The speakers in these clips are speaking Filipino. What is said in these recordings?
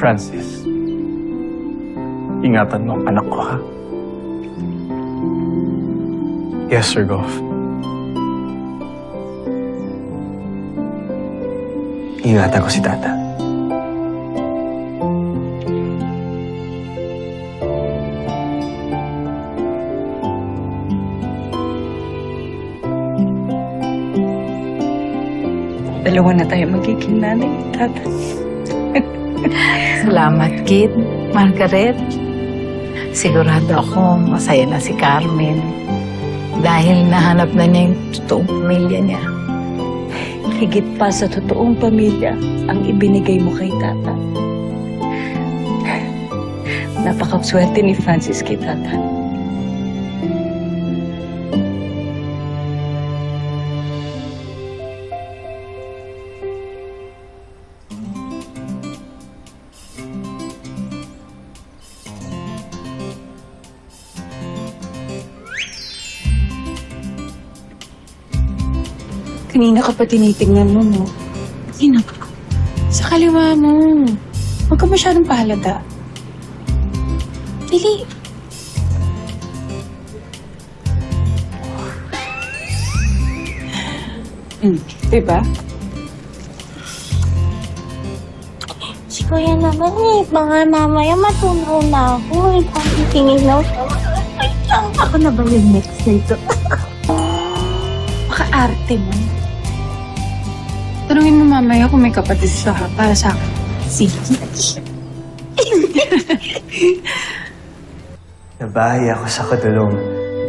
Francis, ingatan mo ang anak ko, ha? Yes, Sir Goff. Ingatan ko si Tata. Dalawa na tayo magiging nanay, tata. Salamat, kid. Margaret. Sigurado ako masaya na si Carmen. Dahil nahanap na niya yung totoong pamilya niya. Higit pa sa totoong pamilya ang ibinigay mo kay tata. Napakaswerte ni Francis kay tata. Kanina ka pa tinitingnan mo, no? Sino? Sa kaliwa mo. Huwag ka masyadong pahalata. Dili. Hmm, diba? Si Kuya naman eh, baka mamaya matunaw na ako. Eh, tingin na ako. Ako na ba yung next na ito? Maka-arte mo. Tanungin mo mamaya kung may kapatid siya ha, para sa akin. Sige. Nabahay ako sa kadulong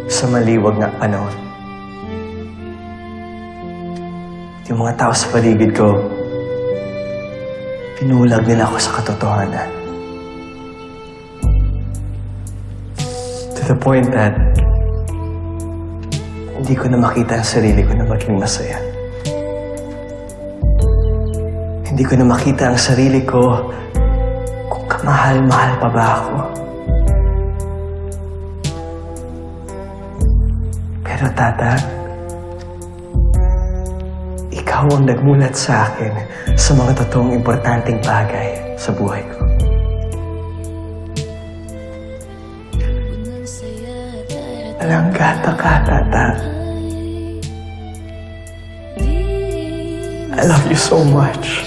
sa maliwag na panahon. Yung mga tao sa paligid ko, pinulag nila ako sa katotohanan. To the point that hindi ko na makita ang sarili ko na maging masaya. Hindi ko na makita ang sarili ko kung kamahal-mahal pa ba ako. Pero tata, ikaw ang nagmulat sa akin sa mga totoong importanteng bagay sa buhay ko. Alanggata ka, tata. I love you so much.